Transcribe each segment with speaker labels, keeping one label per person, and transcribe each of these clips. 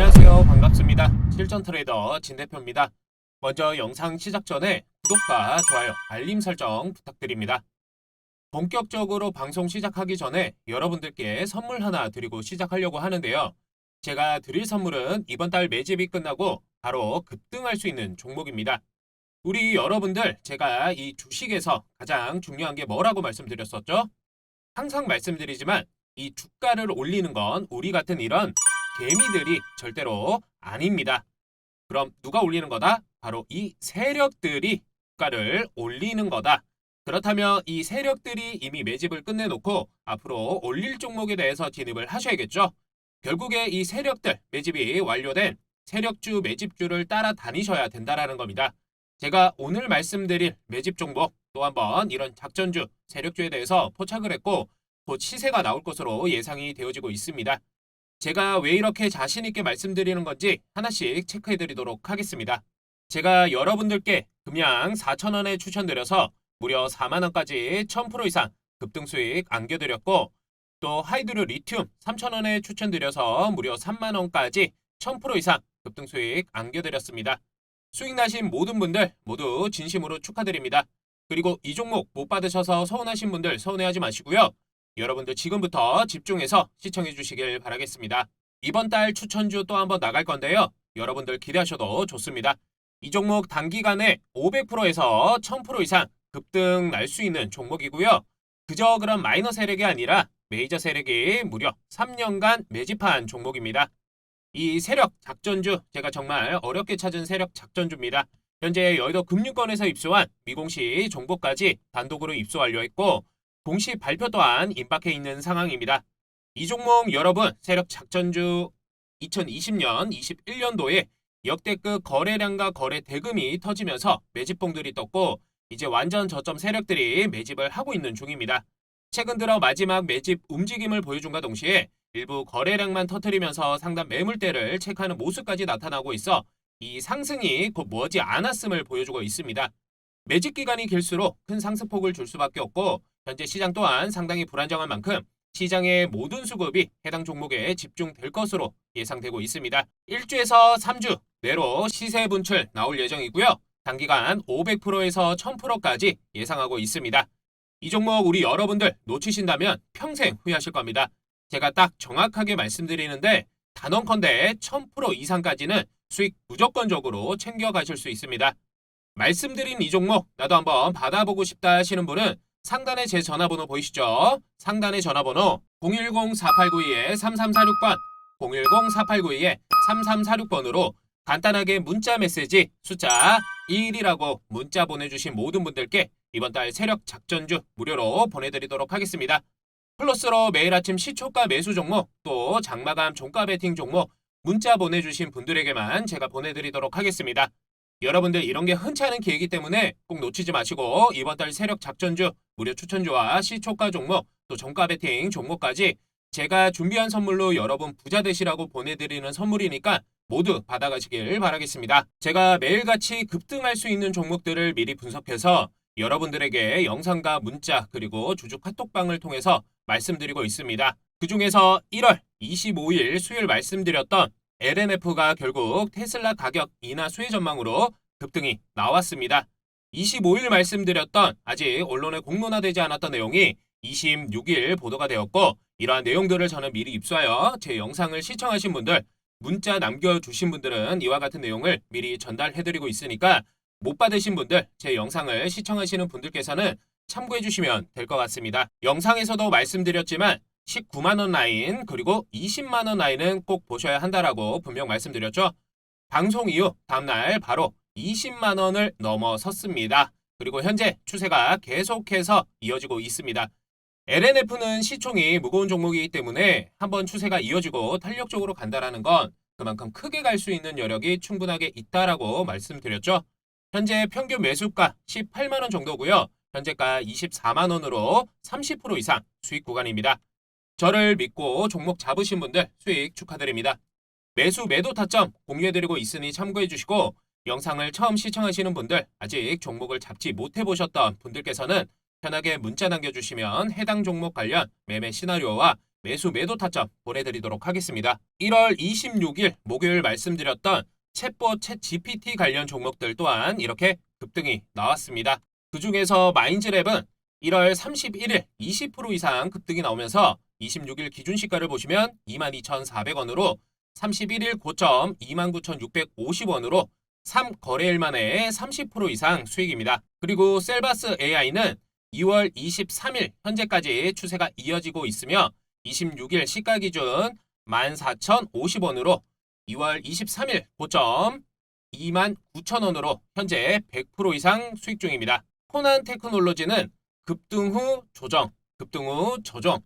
Speaker 1: 안녕하세요. 반갑습니다. 실전 트레이더 진 대표입니다. 먼저 영상 시작 전에 구독과 좋아요, 알림 설정 부탁드립니다. 본격적으로 방송 시작하기 전에 여러분들께 선물 하나 드리고 시작하려고 하는데요. 제가 드릴 선물은 이번 달 매집이 끝나고 바로 급등할 수 있는 종목입니다. 우리 여러분들 제가 이 주식에서 가장 중요한 게 뭐라고 말씀드렸었죠? 항상 말씀드리지만 이 주가를 올리는 건 우리 같은 이런 개미들이 절대로 아닙니다. 그럼 누가 올리는 거다? 바로 이 세력들이 주가를 올리는 거다. 그렇다면 이 세력들이 이미 매집을 끝내놓고 앞으로 올릴 종목에 대해서 진입을 하셔야겠죠. 결국에 이 세력들 매집이 완료된 세력주 매집주를 따라다니셔야 된다라는 겁니다. 제가 오늘 말씀드릴 매집 종목 또 한번 이런 작전주 세력주에 대해서 포착을 했고 곧 시세가 나올 것으로 예상이 되어지고 있습니다. 제가 왜 이렇게 자신 있게 말씀드리는 건지 하나씩 체크해 드리도록 하겠습니다. 제가 여러분들께 금양 4,000원에 추천드려서 무려 4만 원까지 1000% 이상 급등 수익 안겨드렸고 또 하이드로 리튬 3,000원에 추천드려서 무려 3만 원까지 1000% 이상 급등 수익 안겨드렸습니다. 수익 나신 모든 분들 모두 진심으로 축하드립니다. 그리고 이 종목 못 받으셔서 서운하신 분들 서운해하지 마시고요. 여러분들 지금부터 집중해서 시청해 주시길 바라겠습니다. 이번 달 추천주 또 한번 나갈 건데요. 여러분들 기대하셔도 좋습니다. 이 종목 단기간에 500%에서 1000% 이상 급등 날 수 있는 종목이고요. 그저 그런 마이너 세력이 아니라 메이저 세력이 무려 3년간 매집한 종목입니다. 이 세력 작전주 제가 정말 어렵게 찾은 세력 작전주입니다. 현재 여의도 금융권에서 입수한 미공시 정보까지 단독으로 입수 완료했고 공식 발표 또한 임박해 있는 상황입니다. 이 종목 여러분 세력 작전주 2020년 21년도에 역대급 거래량과 거래 대금이 터지면서 매집봉들이 떴고 이제 완전 저점 세력들이 매집을 하고 있는 중입니다. 최근 들어 마지막 매집 움직임을 보여준과 동시에 일부 거래량만 터뜨리면서 상단 매물대를 체크하는 모습까지 나타나고 있어 이 상승이 곧 머지 않았음을 보여주고 있습니다. 매집 기간이 길수록 큰 상승폭을 줄 수밖에 없고 현재 시장 또한 상당히 불안정한 만큼 시장의 모든 수급이 해당 종목에 집중될 것으로 예상되고 있습니다. 1주에서 3주 내로 시세 분출 나올 예정이고요. 단기간 500%에서 1000%까지 예상하고 있습니다. 이 종목 우리 여러분들 놓치신다면 평생 후회하실 겁니다. 제가 딱 정확하게 말씀드리는데 단언컨대 1000% 이상까지는 수익 무조건적으로 챙겨가실 수 있습니다. 말씀드린 이 종목 나도 한번 받아보고 싶다 하시는 분은 상단에 제 전화번호 보이시죠? 상단의 전화번호 010-4892-3346번 010-4892-3346번으로 간단하게 문자 메시지 숫자 1이라고 문자 보내주신 모든 분들께 이번 달 세력 작전주 무료로 보내드리도록 하겠습니다. 플러스로 매일 아침 시초가 매수 종목 또 장마감 종가 베팅 종목 문자 보내주신 분들에게만 제가 보내드리도록 하겠습니다. 여러분들 이런 게 흔치 않은 기회이기 때문에 꼭 놓치지 마시고 이번 달 세력 작전주 무료 추천주와 시초가 종목 또 종가 베팅 종목까지 제가 준비한 선물로 여러분 부자 되시라고 보내드리는 선물이니까 모두 받아가시길 바라겠습니다. 제가 매일같이 급등할 수 있는 종목들을 미리 분석해서 여러분들에게 영상과 문자 그리고 주주 카톡방을 통해서 말씀드리고 있습니다. 그 중에서 1월 25일 수요일 말씀드렸던 LNF가 결국 테슬라 가격 인하 수혜 전망으로 급등이 나왔습니다. 25일 말씀드렸던 아직 언론에 공론화되지 않았던 내용이 26일 보도가 되었고 이러한 내용들을 저는 미리 입수하여 제 영상을 시청하신 분들 문자 남겨주신 분들은 이와 같은 내용을 미리 전달해드리고 있으니까 못 받으신 분들 제 영상을 시청하시는 분들께서는 참고해 주시면 될 것 같습니다. 영상에서도 말씀드렸지만 19만원 라인 그리고 20만원 라인은 꼭 보셔야 한다라고 분명 말씀드렸죠. 방송 이후 다음날 바로 20만원을 넘어섰습니다. 그리고 현재 추세가 계속해서 이어지고 있습니다. LNF는 시총이 무거운 종목이기 때문에 한번 추세가 이어지고 탄력적으로 간다라는 건 그만큼 크게 갈 수 있는 여력이 충분하게 있다라고 말씀드렸죠. 현재 평균 매수가 18만원 정도고요. 현재가 24만원으로 30% 이상 수익 구간입니다. 저를 믿고 종목 잡으신 분들 수익 축하드립니다. 매수 매도 타점 공유해드리고 있으니 참고해주시고 영상을 처음 시청하시는 분들 아직 종목을 잡지 못해보셨던 분들께서는 편하게 문자 남겨주시면 해당 종목 관련 매매 시나리오와 매수 매도 타점 보내드리도록 하겠습니다. 1월 26일 목요일 말씀드렸던 챗봇 챗 GPT 관련 종목들 또한 이렇게 급등이 나왔습니다. 그 중에서 마인즈랩은 1월 31일 20% 이상 급등이 나오면서 26일 기준 시가를 보시면 22,400원으로 31일 고점 29,650원으로 3거래일 만에 30% 이상 수익입니다. 그리고 셀바스 AI는 2월 23일 현재까지 추세가 이어지고 있으며 26일 시가 기준 14,050원으로 2월 23일 고점 29,000원으로 현재 100% 이상 수익 중입니다. 코난 테크놀로지는 급등 후 조정, 급등 후 조정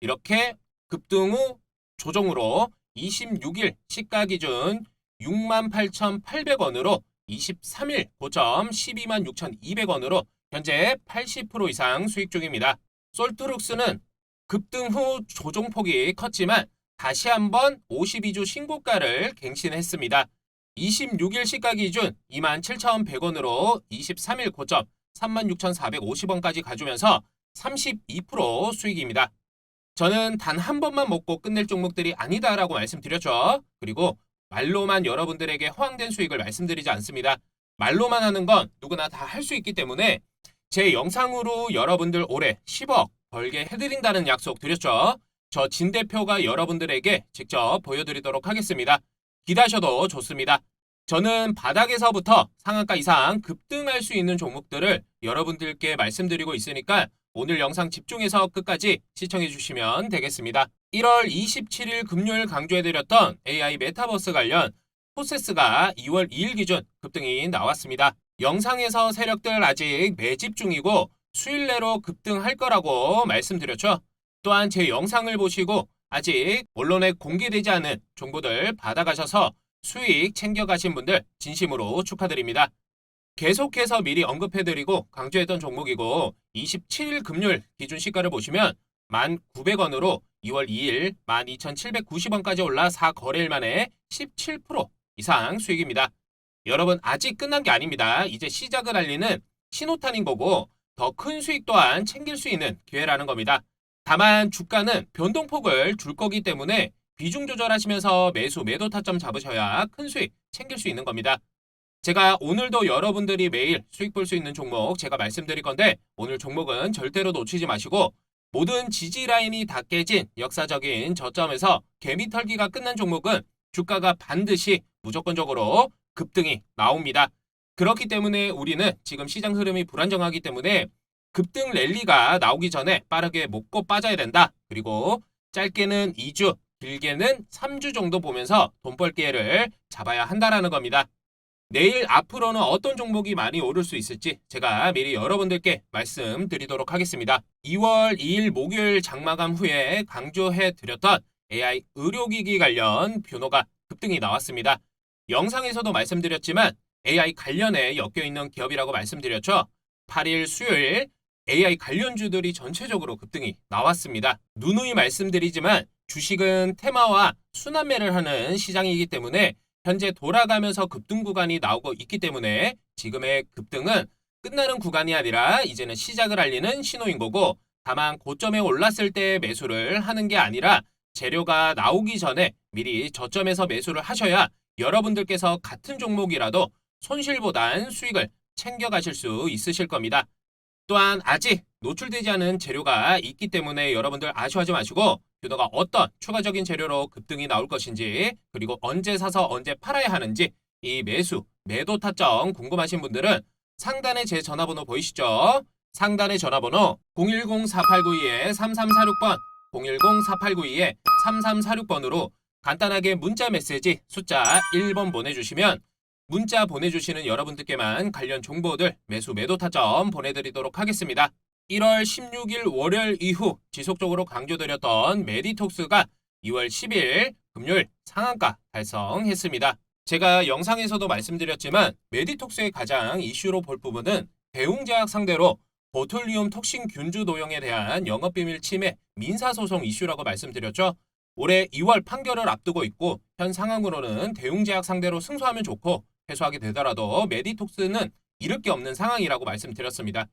Speaker 1: 이렇게 급등 후 조정으로 26일 시가 기준 68,800원으로 23일 고점 126,200원으로 현재 80% 이상 수익 중입니다. 솔트룩스는 급등 후 조종폭이 컸지만 다시 한번 52주 신고가를 갱신했습니다. 26일 시가 기준 27,100원으로 23일 고점 36,450원까지 가주면서 32% 수익입니다. 저는 단 한 번만 먹고 끝낼 종목들이 아니다라고 말씀드렸죠. 그리고 말로만 여러분들에게 허황된 수익을 말씀드리지 않습니다. 말로만 하는 건 누구나 다 할 수 있기 때문에 제 영상으로 여러분들 올해 10억 벌게 해드린다는 약속 드렸죠. 저 진 대표가 여러분들에게 직접 보여드리도록 하겠습니다. 기다셔도 좋습니다. 저는 바닥에서부터 상한가 이상 급등할 수 있는 종목들을 여러분들께 말씀드리고 있으니까 오늘 영상 집중해서 끝까지 시청해 주시면 되겠습니다. 1월 27일 금요일 강조해드렸던 AI 메타버스 관련 포세스가 2월 2일 기준 급등이 나왔습니다. 영상에서 세력들 아직 매집 중이고 수일 내로 급등할 거라고 말씀드렸죠. 또한 제 영상을 보시고 아직 언론에 공개되지 않은 정보들 받아가셔서 수익 챙겨가신 분들 진심으로 축하드립니다. 계속해서 미리 언급해드리고 강조했던 종목이고 27일 금요일 기준 시가를 보시면 1,900원으로 2월 2일 12,790원까지 올라 4거래일 만에 17% 이상 수익입니다. 여러분 아직 끝난 게 아닙니다. 이제 시작을 알리는 신호탄인 거고 더 큰 수익 또한 챙길 수 있는 기회라는 겁니다. 다만 주가는 변동폭을 줄 거기 때문에 비중 조절하시면서 매수 매도 타점 잡으셔야 큰 수익 챙길 수 있는 겁니다. 제가 오늘도 여러분들이 매일 수익 볼 수 있는 종목 제가 말씀드릴 건데 오늘 종목은 절대로 놓치지 마시고 모든 지지 라인이 다 깨진 역사적인 저점에서 개미 털기가 끝난 종목은 주가가 반드시 무조건적으로 급등이 나옵니다. 그렇기 때문에 우리는 지금 시장 흐름이 불안정하기 때문에 급등 랠리가 나오기 전에 빠르게 먹고 빠져야 된다. 그리고 짧게는 2주, 길게는 3주 정도 보면서 돈벌 기회를 잡아야 한다라는 겁니다. 내일 앞으로는 어떤 종목이 많이 오를 수 있을지 제가 미리 여러분들께 말씀드리도록 하겠습니다. 2월 2일 목요일 장마감 후에 강조해 드렸던 AI 의료기기 관련 변호가 급등이 나왔습니다. 영상에서도 말씀드렸지만 AI 관련에 엮여 있는 기업이라고 말씀드렸죠. 8일 수요일 AI 관련주들이 전체적으로 급등이 나왔습니다. 누누이 말씀드리지만 주식은 테마와 순환매를 하는 시장이기 때문에 현재 돌아가면서 급등 구간이 나오고 있기 때문에 지금의 급등은 끝나는 구간이 아니라 이제는 시작을 알리는 신호인 거고 다만 고점에 올랐을 때 매수를 하는 게 아니라 재료가 나오기 전에 미리 저점에서 매수를 하셔야 여러분들께서 같은 종목이라도 손실보단 수익을 챙겨가실 수 있으실 겁니다. 또한 아직 노출되지 않은 재료가 있기 때문에 여러분들 아쉬워하지 마시고 규도가 어떤 추가적인 재료로 급등이 나올 것인지 그리고 언제 사서 언제 팔아야 하는지 이 매수, 매도 타점 궁금하신 분들은 상단에 제 전화번호 보이시죠? 상단의 전화번호 010-4892-3346번 010-4892-3346번으로 간단하게 문자 메시지 숫자 1번 보내주시면 문자 보내주시는 여러분들께만 관련 정보들 매수 매도 타점 보내드리도록 하겠습니다. 1월 16일 월요일 이후 지속적으로 강조드렸던 메디톡스가 2월 10일 금요일 상한가 달성했습니다. 제가 영상에서도 말씀드렸지만 메디톡스의 가장 이슈로 볼 부분은 대웅제약 상대로 보툴리움 톡신 균주 도용에 대한 영업비밀 침해 민사소송 이슈라고 말씀드렸죠. 올해 2월 판결을 앞두고 있고 현 상황으로는 대웅제약 상대로 승소하면 좋고 패소하게 되더라도 메디톡스는 잃을 게 없는 상황이라고 말씀드렸습니다.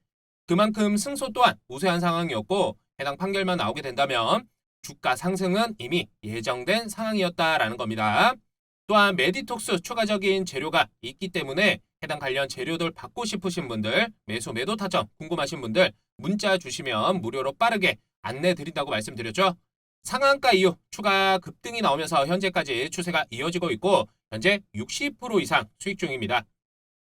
Speaker 1: 그만큼 승소 또한 우세한 상황이었고 해당 판결만 나오게 된다면 주가 상승은 이미 예정된 상황이었다라는 겁니다. 또한 메디톡스 추가적인 재료가 있기 때문에 해당 관련 재료들 받고 싶으신 분들, 매수 매도 타점 궁금하신 분들 문자 주시면 무료로 빠르게 안내 드린다고 말씀드렸죠. 상한가 이후 추가 급등이 나오면서 현재까지 추세가 이어지고 있고 현재 60% 이상 수익 중입니다.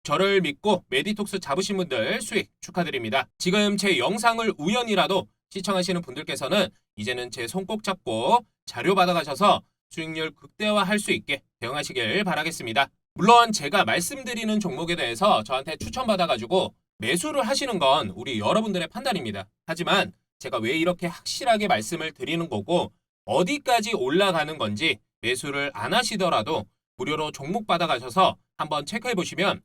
Speaker 1: 저를 믿고 메디톡스 잡으신 분들 수익 축하드립니다. 지금 제 영상을 우연이라도 시청하시는 분들께서는 이제는 제 손 꼭 잡고 자료 받아가셔서 수익률 극대화할 수 있게 대응하시길 바라겠습니다. 물론 제가 말씀드리는 종목에 대해서 저한테 추천받아가지고 매수를 하시는 건 우리 여러분들의 판단입니다. 하지만 제가 왜 이렇게 확실하게 말씀을 드리는 거고 어디까지 올라가는 건지 매수를 안 하시더라도 무료로 종목 받아가셔서 한번 체크해 보시면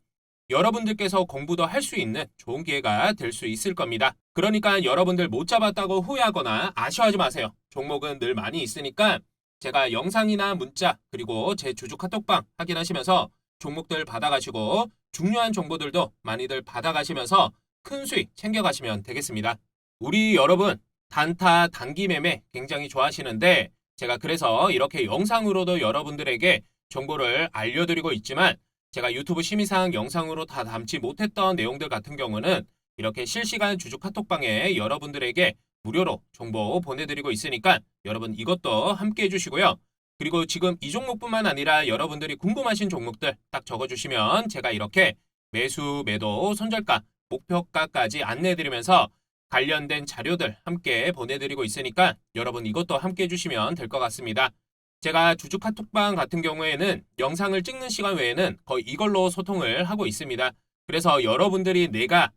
Speaker 1: 여러분들께서 공부도 할 수 있는 좋은 기회가 될 수 있을 겁니다. 그러니까 여러분들 못 잡았다고 후회하거나 아쉬워하지 마세요. 종목은 늘 많이 있으니까 제가 영상이나 문자 그리고 제 주주 카톡방 확인하시면서 종목들 받아가시고 중요한 정보들도 많이들 받아가시면서 큰 수익 챙겨가시면 되겠습니다. 우리 여러분 단타 단기 매매 굉장히 좋아하시는데 제가 그래서 이렇게 영상으로도 여러분들에게 정보를 알려드리고 있지만 제가 유튜브 심의사항 영상으로 다 담지 못했던 내용들 같은 경우는 이렇게 실시간 주주 카톡방에 여러분들에게 무료로 정보 보내드리고 있으니까 여러분 이것도 함께 해주시고요. 그리고 지금 이 종목뿐만 아니라 여러분들이 궁금하신 종목들 딱 적어주시면 제가 이렇게 매수, 매도, 손절가, 목표가까지 안내해드리면서 관련된 자료들 함께 보내드리고 있으니까 여러분 이것도 함께 해주시면 될 것 같습니다. 제가 주주 카톡방 같은 경우에는 영상을 찍는 시간 외에는 거의 이걸로 소통을 하고 있습니다. 그래서 여러분들이 내가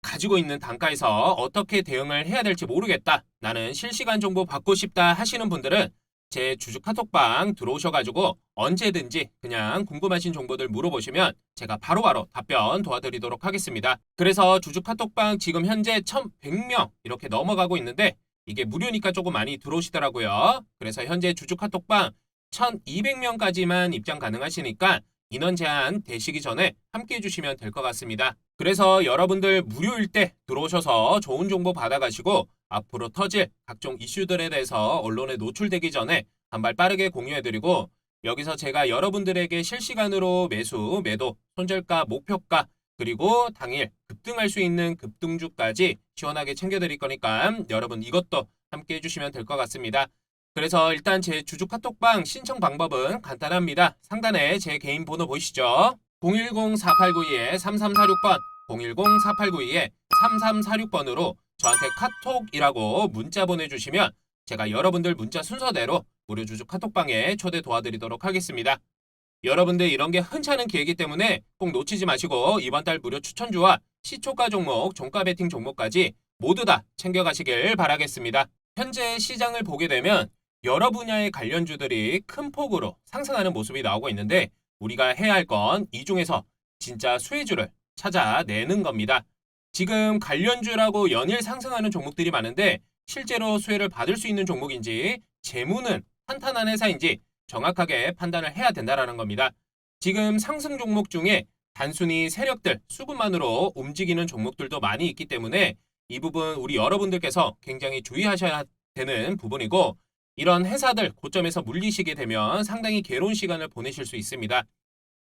Speaker 1: 가지고 있는 단가에서 어떻게 대응을 해야 될지 모르겠다. 나는 실시간 정보 받고 싶다 하시는 분들은 제 주주 카톡방 들어오셔가지고 언제든지 그냥 궁금하신 정보들 물어보시면 제가 바로바로 답변 도와드리도록 하겠습니다. 그래서 주주 카톡방 지금 현재 1100명 이렇게 넘어가고 있는데 이게 무료니까 조금 많이 들어오시더라고요. 그래서 현재 주주 카톡방 1200명까지만 입장 가능하시니까 인원 제한 되시기 전에 함께 해주시면 될 것 같습니다. 그래서 여러분들 무료일 때 들어오셔서 좋은 정보 받아가시고 앞으로 터질 각종 이슈들에 대해서 언론에 노출되기 전에 한발 빠르게 공유해드리고 여기서 제가 여러분들에게 실시간으로 매수, 매도, 손절가, 목표가 그리고 당일 급등할 수 있는 급등주까지 시원하게 챙겨드릴 거니까 여러분 이것도 함께 해주시면 될 것 같습니다. 그래서 일단 제 주주 카톡방 신청 방법은 간단합니다. 상단에 제 개인 번호 보이시죠? 010-4892-3346번, 010-4892-3346번으로 저한테 카톡이라고 문자 보내주시면 제가 여러분들 문자 순서대로 무료 주주 카톡방에 초대 도와드리도록 하겠습니다. 여러분들 이런 게 흔치 않은 기회이기 때문에 꼭 놓치지 마시고 이번 달 무료 추천주와 시초가 종목, 종가 베팅 종목까지 모두 다 챙겨가시길 바라겠습니다. 현재 시장을 보게 되면 여러 분야의 관련주들이 큰 폭으로 상승하는 모습이 나오고 있는데 우리가 해야 할 건 이 중에서 진짜 수혜주를 찾아내는 겁니다. 지금 관련주라고 연일 상승하는 종목들이 많은데 실제로 수혜를 받을 수 있는 종목인지 재무는 탄탄한 회사인지 정확하게 판단을 해야 된다라는 겁니다. 지금 상승 종목 중에 단순히 세력들, 수급만으로 움직이는 종목들도 많이 있기 때문에 이 부분 우리 여러분들께서 굉장히 주의하셔야 되는 부분이고 이런 회사들 고점에서 물리시게 되면 상당히 괴로운 시간을 보내실 수 있습니다.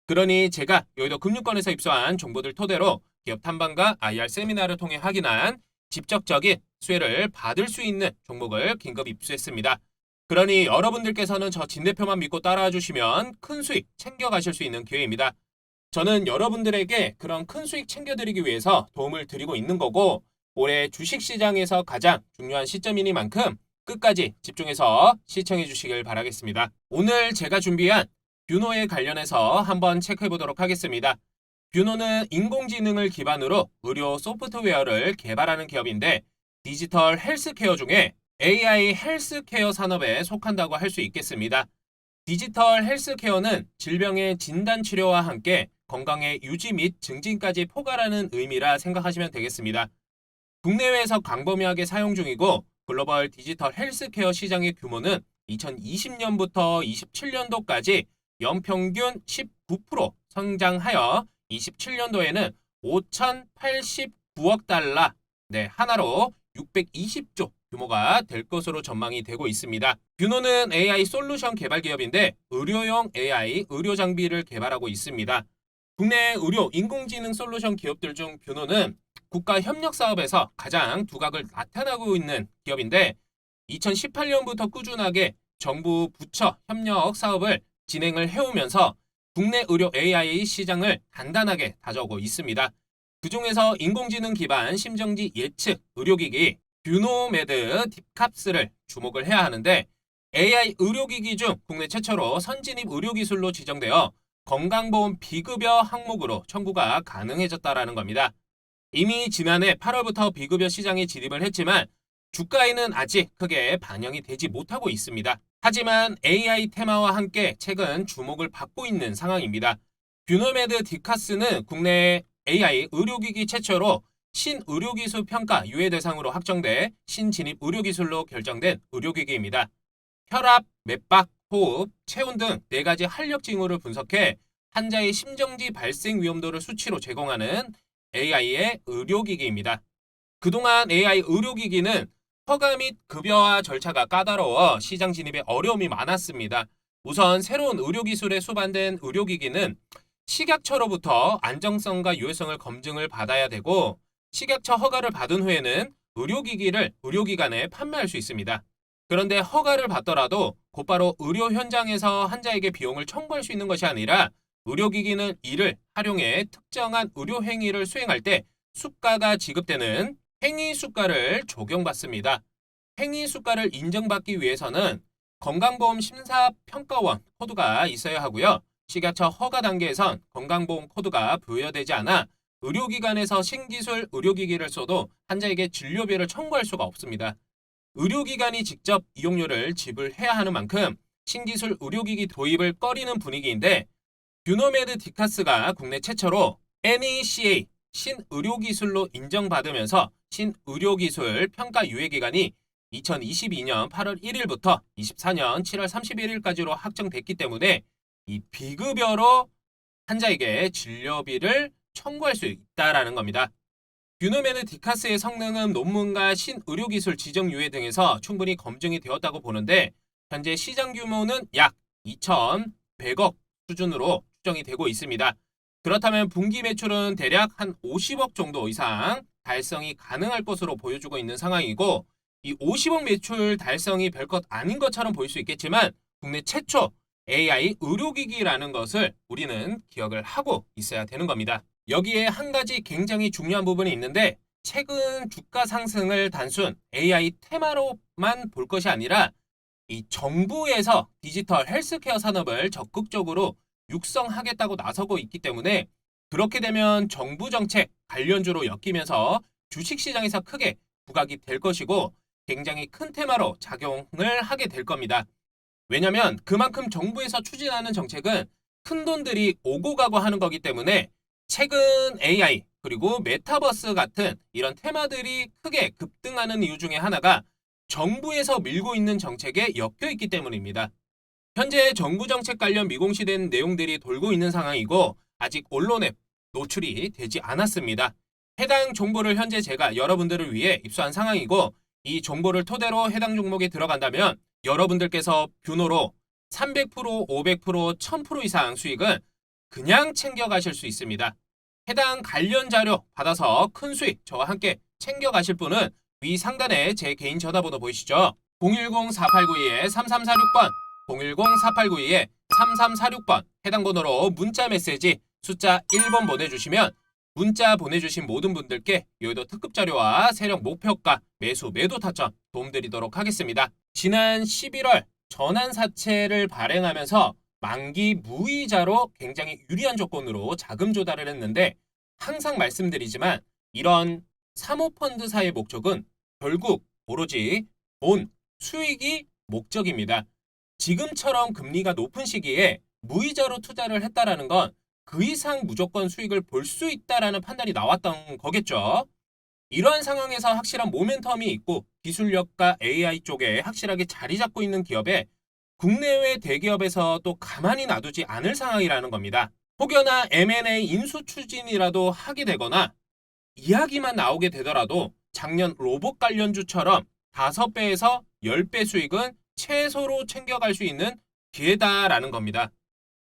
Speaker 1: 그러니 제가 여의도 금융권에서 입수한 정보들 토대로 기업 탐방과 IR 세미나를 통해 확인한 직접적인 수혜를 받을 수 있는 종목을 긴급 입수했습니다. 그러니 여러분들께서는 저 진 대표만 믿고 따라와 주시면 큰 수익 챙겨가실 수 있는 기회입니다. 저는 여러분들에게 그런 큰 수익 챙겨드리기 위해서 도움을 드리고 있는 거고 올해 주식시장에서 가장 중요한 시점이니만큼 끝까지 집중해서 시청해 주시길 바라겠습니다. 오늘 제가 준비한 뷰노에 관련해서 한번 체크해 보도록 하겠습니다. 뷰노는 인공지능을 기반으로 의료 소프트웨어를 개발하는 기업인데 디지털 헬스케어 중에 AI 헬스케어 산업에 속한다고 할 수 있겠습니다. 디지털 헬스케어는 질병의 진단 치료와 함께 건강의 유지 및 증진까지 포괄하는 의미라 생각하시면 되겠습니다. 국내외에서 광범위하게 사용 중이고 글로벌 디지털 헬스케어 시장의 규모는 2020년부터 27년도까지 연평균 19% 성장하여 27년도에는 5,089억 달러, 네, 하나로 620조 규모가 될 것으로 전망이 되고 있습니다. 뷰노는 AI 솔루션 개발 기업인데 의료용 AI 의료 장비를 개발하고 있습니다. 국내 의료 인공지능 솔루션 기업들 중 뷰노는 국가 협력 사업에서 가장 두각을 나타나고 있는 기업인데 2018년부터 꾸준하게 정부 부처 협력 사업을 진행을 해오면서 국내 의료 AI 시장을 단단하게 다져오고 있습니다. 그중에서 인공지능 기반 심정지 예측 의료기기 뷰노메드 딥캅스를 주목을 해야 하는데 AI 의료기기 중 국내 최초로 선진입 의료기술로 지정되어 건강보험 비급여 항목으로 청구가 가능해졌다라는 겁니다. 이미 지난해 8월부터 비급여 시장에 진입을 했지만 주가에는 아직 크게 반영이 되지 못하고 있습니다. 하지만 AI 테마와 함께 최근 주목을 받고 있는 상황입니다. 뷰노메드 디카스는 국내 AI 의료기기 최초로 신의료기술 평가 유예 대상으로 확정돼 신진입 의료기술로 결정된 의료기기입니다. 혈압, 맥박, 호흡, 체온 등 네 가지 활력 징후를 분석해 환자의 심정지 발생 위험도를 수치로 제공하는 AI의 의료기기입니다. 그동안 AI 의료기기는 허가 및 급여와 절차가 까다로워 시장 진입에 어려움이 많았습니다. 우선 새로운 의료기술에 수반된 의료기기는 식약처로부터 안정성과 유효성을 검증을 받아야 되고 식약처 허가를 받은 후에는 의료기기를 의료기관에 판매할 수 있습니다. 그런데 허가를 받더라도 곧바로 의료 현장에서 환자에게 비용을 청구할 수 있는 것이 아니라 의료기기는 이를 활용해 특정한 의료 행위를 수행할 때 수가가 지급되는 행위 수가를 적용받습니다. 행위 수가를 인정받기 위해서는 건강보험 심사평가원 코드가 있어야 하고요. 식약처 허가 단계에선 건강보험 코드가 부여되지 않아 의료기관에서 신기술 의료기기를 써도 환자에게 진료비를 청구할 수가 없습니다. 의료기관이 직접 이용료를 지불해야 하는 만큼 신기술 의료기기 도입을 꺼리는 분위기인데 뷰노메드 디카스가 국내 최초로 NECA 신의료기술로 인정받으면서 신의료기술 평가 유예기간이 2022년 8월 1일부터 24년 7월 31일까지로 확정됐기 때문에 이 비급여로 환자에게 진료비를 청구할 수 있다라는 겁니다. 뷰노메드 디카스의 성능은 논문과 신의료기술 지정유예 등에서 충분히 검증이 되었다고 보는데 현재 시장 규모는 약 2,100억 수준으로 추정이 되고 있습니다. 그렇다면 분기 매출은 대략 한 50억 정도 이상 달성이 가능할 것으로 보여주고 있는 상황이고 이 50억 매출 달성이 별것 아닌 것처럼 보일 수 있겠지만 국내 최초 AI 의료기기라는 것을 우리는 기억을 하고 있어야 되는 겁니다. 여기에 한 가지 굉장히 중요한 부분이 있는데 최근 주가 상승을 단순 AI 테마로만 볼 것이 아니라 이 정부에서 디지털 헬스케어 산업을 적극적으로 육성하겠다고 나서고 있기 때문에 그렇게 되면 정부 정책 관련주로 엮이면서 주식시장에서 크게 부각이 될 것이고 굉장히 큰 테마로 작용을 하게 될 겁니다. 왜냐면 그만큼 정부에서 추진하는 정책은 큰 돈들이 오고 가고 하는 거기 때문에 최근 AI 그리고 메타버스 같은 이런 테마들이 크게 급등하는 이유 중에 하나가 정부에서 밀고 있는 정책에 엮여 있기 때문입니다. 현재 정부 정책 관련 미공시된 내용들이 돌고 있는 상황이고 아직 언론에 노출이 되지 않았습니다. 해당 정보를 현재 제가 여러분들을 위해 입수한 상황이고 이 정보를 토대로 해당 종목에 들어간다면 여러분들께서 뷰노로 300%, 500%, 1000% 이상 수익은 그냥 챙겨가실 수 있습니다. 해당 관련 자료 받아서 큰 수익 저와 함께 챙겨가실 분은 위 상단에 제 개인 전화번호 보이시죠? 010-4892-3346번, 010-4892-3346번 해당 번호로 문자 메시지 숫자 1번 보내주시면 문자 보내주신 모든 분들께 여의도 특급 자료와 세력 목표가 매수 매도 타점 도움드리도록 하겠습니다. 지난 11월 전환사채를 발행하면서 만기 무이자로 굉장히 유리한 조건으로 자금 조달을 했는데 항상 말씀드리지만 이런 사모펀드사의 목적은 결국 오로지 본 수익이 목적입니다. 지금처럼 금리가 높은 시기에 무이자로 투자를 했다라는 건 그 이상 무조건 수익을 볼 수 있다라는 판단이 나왔던 거겠죠. 이러한 상황에서 확실한 모멘텀이 있고 기술력과 AI 쪽에 확실하게 자리 잡고 있는 기업에 국내외 대기업에서 또 가만히 놔두지 않을 상황이라는 겁니다. 혹여나 M&A 인수 추진이라도 하게 되거나 이야기만 나오게 되더라도 작년 로봇 관련주처럼 5배에서 10배 수익은 최소로 챙겨갈 수 있는 기회다라는 겁니다.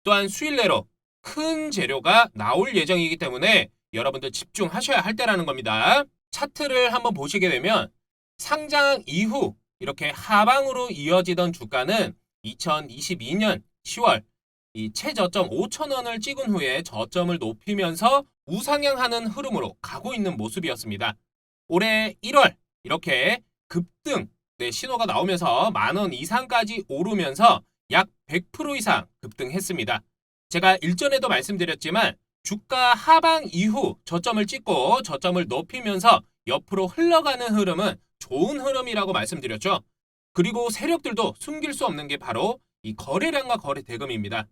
Speaker 1: 또한 수일 내로 큰 재료가 나올 예정이기 때문에 여러분들 집중하셔야 할 때라는 겁니다. 차트를 한번 보시게 되면 상장 이후 이렇게 하방으로 이어지던 주가는 2022년 10월 이 최저점 5천원을 찍은 후에 저점을 높이면서 우상향하는 흐름으로 가고 있는 모습이었습니다. 올해 1월 이렇게 급등 네, 신호가 나오면서 만원 이상까지 오르면서 약 100% 이상 급등했습니다. 제가 일전에도 말씀드렸지만 주가 하방 이후 저점을 찍고 저점을 높이면서 옆으로 흘러가는 흐름은 좋은 흐름이라고 말씀드렸죠. 그리고 세력들도 숨길 수 없는 게 바로 이 거래량과 거래 대금입니다.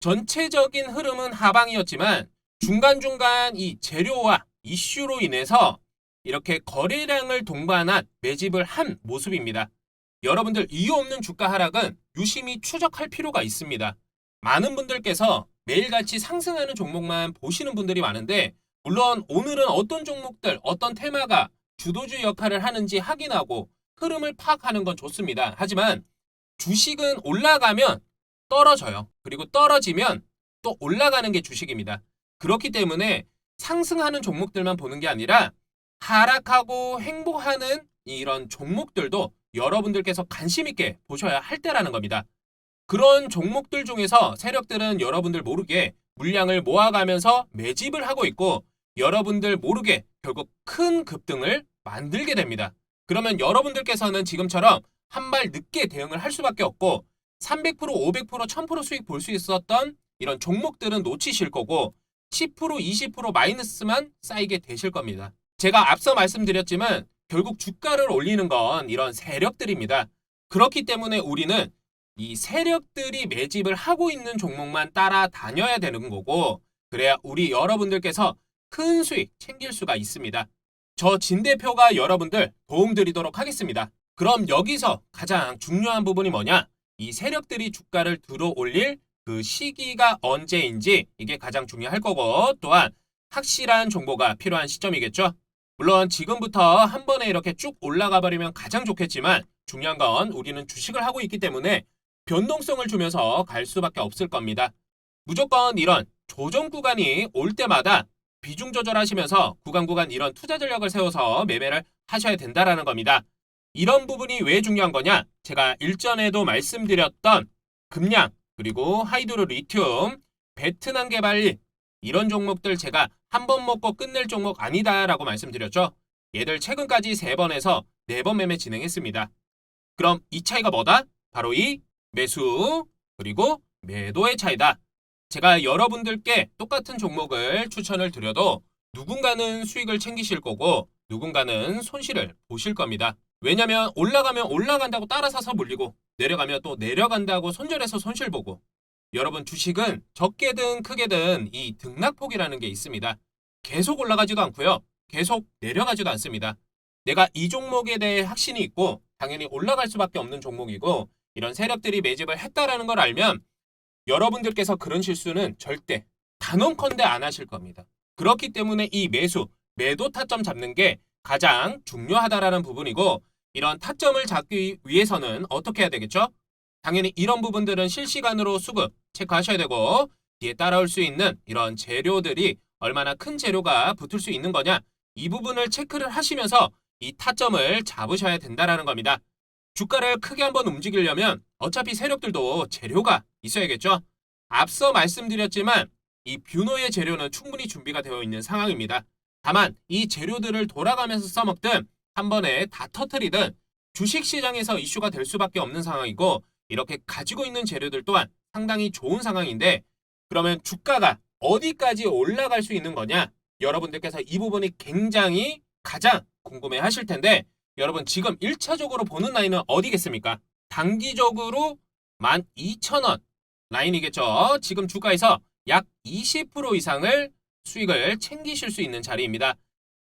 Speaker 1: 전체적인 흐름은 하방이었지만 중간중간 이 재료와 이슈로 인해서 이렇게 거래량을 동반한 매집을 한 모습입니다. 여러분들 이유 없는 주가 하락은 유심히 추적할 필요가 있습니다. 많은 분들께서 매일같이 상승하는 종목만 보시는 분들이 많은데 물론 오늘은 어떤 종목들, 어떤 테마가 주도주 역할을 하는지 확인하고 흐름을 파악하는 건 좋습니다. 하지만 주식은 올라가면 떨어져요. 그리고 떨어지면 또 올라가는 게 주식입니다. 그렇기 때문에 상승하는 종목들만 보는 게 아니라 하락하고 행보하는 이런 종목들도 여러분들께서 관심 있게 보셔야 할 때라는 겁니다. 그런 종목들 중에서 세력들은 여러분들 모르게 물량을 모아가면서 매집을 하고 있고 여러분들 모르게 결국 큰 급등을 만들게 됩니다. 그러면 여러분들께서는 지금처럼 한 발 늦게 대응을 할 수밖에 없고 300%, 500%, 1000% 수익 볼 수 있었던 이런 종목들은 놓치실 거고 10%, 20% 마이너스만 쌓이게 되실 겁니다. 제가 앞서 말씀드렸지만 결국 주가를 올리는 건 이런 세력들입니다. 그렇기 때문에 우리는 이 세력들이 매집을 하고 있는 종목만 따라 다녀야 되는 거고 그래야 우리 여러분들께서 큰 수익 챙길 수가 있습니다. 저 진 대표가 여러분들 도움드리도록 하겠습니다. 그럼 여기서 가장 중요한 부분이 뭐냐? 이 세력들이 주가를 들어 올릴 그 시기가 언제인지 이게 가장 중요할 거고 또한 확실한 정보가 필요한 시점이겠죠. 물론 지금부터 한 번에 이렇게 쭉 올라가 버리면 가장 좋겠지만 중요한 건 우리는 주식을 하고 있기 때문에 변동성을 주면서 갈 수밖에 없을 겁니다. 무조건 이런 조정 구간이 올 때마다 비중 조절하시면서 구간 구간 이런 투자 전략을 세워서 매매를 하셔야 된다라는 겁니다. 이런 부분이 왜 중요한 거냐? 제가 일전에도 말씀드렸던 금량 그리고 하이드로 리튬, 베트남 개발리 이런 종목들 제가 한 번 먹고 끝낼 종목 아니다라고 말씀드렸죠. 얘들 최근까지 3번에서 4번 매매 진행했습니다. 그럼 이 차이가 뭐다? 바로 이 매수 그리고 매도의 차이다. 제가 여러분들께 똑같은 종목을 추천을 드려도 누군가는 수익을 챙기실 거고 누군가는 손실을 보실 겁니다. 왜냐면 올라가면 올라간다고 따라 사서 물리고 내려가면 또 내려간다고 손절해서 손실 보고 여러분 주식은 적게든 크게든 이 등락폭이라는 게 있습니다. 계속 올라가지도 않고요. 계속 내려가지도 않습니다. 내가 이 종목에 대해 확신이 있고 당연히 올라갈 수밖에 없는 종목이고 이런 세력들이 매집을 했다라는 걸 알면 여러분들께서 그런 실수는 절대 단언컨대 안 하실 겁니다. 그렇기 때문에 이 매수, 매도 타점 잡는 게 가장 중요하다라는 부분이고 이런 타점을 잡기 위해서는 어떻게 해야 되겠죠? 당연히 이런 부분들은 실시간으로 수급 체크하셔야 되고 뒤에 따라올 수 있는 이런 재료들이 얼마나 큰 재료가 붙을 수 있는 거냐 이 부분을 체크를 하시면서 이 타점을 잡으셔야 된다라는 겁니다. 주가를 크게 한번 움직이려면 어차피 세력들도 재료가 있어야겠죠. 앞서 말씀드렸지만 이 뷰노의 재료는 충분히 준비가 되어 있는 상황입니다. 다만 이 재료들을 돌아가면서 써먹든 한 번에 다 터트리든 주식시장에서 이슈가 될 수밖에 없는 상황이고 이렇게 가지고 있는 재료들 또한 상당히 좋은 상황인데 그러면 주가가 어디까지 올라갈 수 있는 거냐? 여러분들께서 이 부분이 굉장히 가장 궁금해 하실 텐데 여러분 지금 1차적으로 보는 라인은 어디겠습니까? 단기적으로 12,000원 라인이겠죠. 지금 주가에서 약 20% 이상을 수익을 챙기실 수 있는 자리입니다.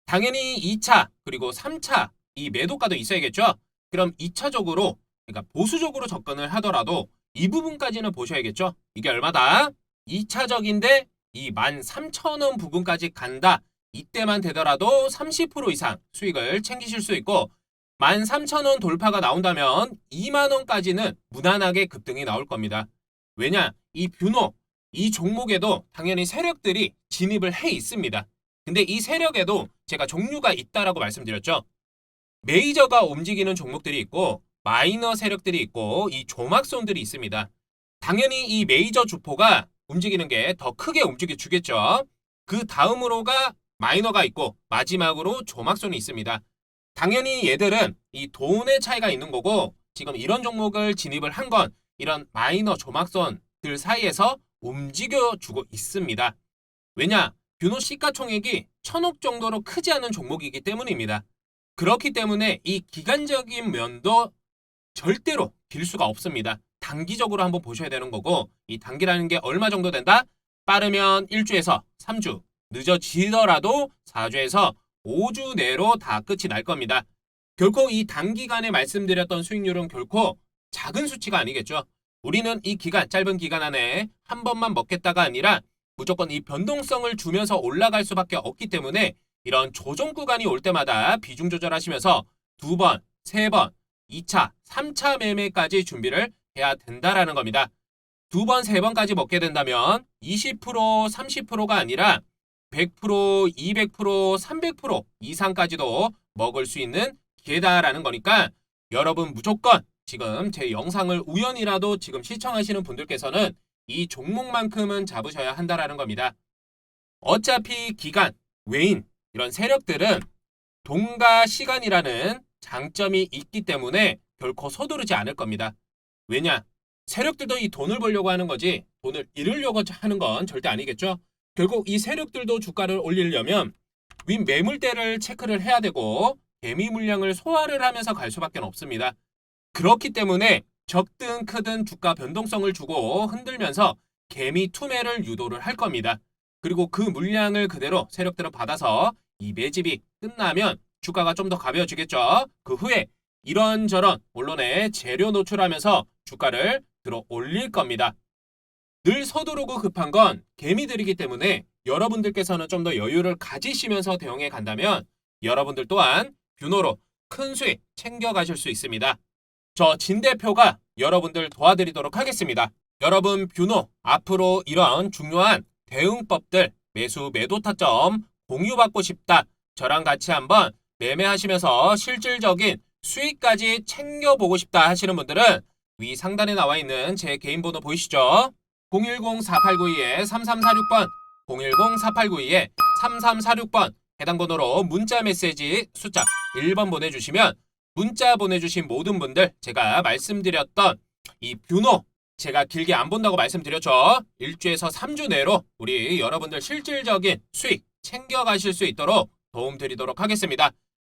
Speaker 1: 당연히 2차 그리고 3차 이 매도가도 있어야겠죠. 그럼 2차적으로 그러니까 보수적으로 접근을 하더라도 이 부분까지는 보셔야겠죠. 이게 얼마다? 2차적인데 이 13,000원 부분까지 간다. 이때만 되더라도 30% 이상 수익을 챙기실 수 있고 13,000원 돌파가 나온다면 2만원까지는 무난하게 급등이 나올 겁니다. 왜냐? 이 뷰노, 이 종목에도 당연히 세력들이 진입을 해 있습니다. 근데 이 세력에도 제가 종류가 있다라고 말씀드렸죠. 메이저가 움직이는 종목들이 있고 마이너 세력들이 있고 이 조막손들이 있습니다. 당연히 이 메이저 주포가 움직이는 게 더 크게 움직여 주겠죠. 그 다음으로가 마이너가 있고 마지막으로 조막손이 있습니다. 당연히 얘들은 이 돈의 차이가 있는 거고 지금 이런 종목을 진입을 한건 이런 마이너 조막손들 사이에서 움직여 주고 있습니다. 왜냐? 뷰노 시가총액이 천억 정도로 크지 않은 종목이기 때문입니다. 그렇기 때문에 이 기간적인 면도 절대로 길 수가 없습니다. 단기적으로 한번 보셔야 되는 거고 이 단기라는 게 얼마 정도 된다? 빠르면 1주에서 3주, 늦어지더라도 4주에서 5주 내로 다 끝이 날 겁니다. 결코 이 단기간에 말씀드렸던 수익률은 결코 작은 수치가 아니겠죠. 우리는 이 기간, 짧은 기간 안에 한 번만 먹겠다가 아니라 무조건 이 변동성을 주면서 올라갈 수밖에 없기 때문에 이런 조정 구간이 올 때마다 비중 조절하시면서 두 번, 세 번, 2차, 3차 매매까지 준비를 해야 된다라는 겁니다. 두 번, 세 번까지 먹게 된다면 20%, 30%가 아니라 100%, 200%, 300% 이상까지도 먹을 수 있는 기회다라는 거니까 여러분 무조건 지금 제 영상을 우연이라도 지금 시청하시는 분들께서는 이 종목만큼은 잡으셔야 한다라는 겁니다. 어차피 기간, 외인 이런 세력들은 돈과 시간이라는 장점이 있기 때문에 결코 서두르지 않을 겁니다. 왜냐? 세력들도 이 돈을 벌려고 하는 거지 돈을 잃으려고 하는 건 절대 아니겠죠? 결국 이 세력들도 주가를 올리려면 윗 매물대를 체크를 해야 되고 개미 물량을 소화를 하면서 갈 수밖에 없습니다. 그렇기 때문에 적든 크든 주가 변동성을 주고 흔들면서 개미 투매를 유도를 할 겁니다. 그리고 그 물량을 그대로 세력들은 받아서 이 매집이 끝나면 주가가 좀 더 가벼워지겠죠. 그 후에 이런저런 언론에 재료 노출하면서 주가를 들어 올릴 겁니다. 늘 서두르고 급한 건 개미들이기 때문에 여러분들께서는 좀 더 여유를 가지시면서 대응해 간다면 여러분들 또한 뷰노로 큰 수익 챙겨가실 수 있습니다. 저 진 대표가 여러분들 도와드리도록 하겠습니다. 여러분 뷰노 앞으로 이런 중요한 대응법들 매수 매도 타점 공유받고 싶다. 저랑 같이 한번 매매하시면서 실질적인 수익까지 챙겨보고 싶다 하시는 분들은 위 상단에 나와 있는 제 개인 번호 보이시죠? 010-4892-3346번 010-4892-3346번 해당 번호로 문자 메시지 숫자 1번 보내주시면 문자 보내주신 모든 분들 제가 말씀드렸던 이 뷰노 제가 길게 안 본다고 말씀드렸죠. 1주에서 3주 내로 우리 여러분들 실질적인 수익 챙겨가실 수 있도록 도움드리도록 하겠습니다.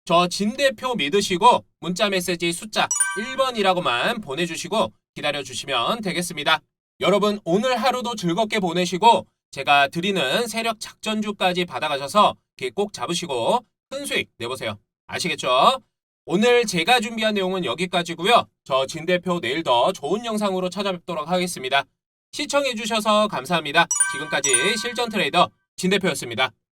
Speaker 1: 저 진 대표 믿으시고 문자 메시지 숫자 1번이라고만 보내주시고 기다려주시면 되겠습니다. 여러분 오늘 하루도 즐겁게 보내시고 제가 드리는 세력 작전주까지 받아가셔서 꼭 잡으시고 큰 수익 내보세요. 아시겠죠? 오늘 제가 준비한 내용은 여기까지고요. 저 진 대표 내일 더 좋은 영상으로 찾아뵙도록 하겠습니다. 시청해주셔서 감사합니다. 지금까지 실전 트레이더 진 대표였습니다.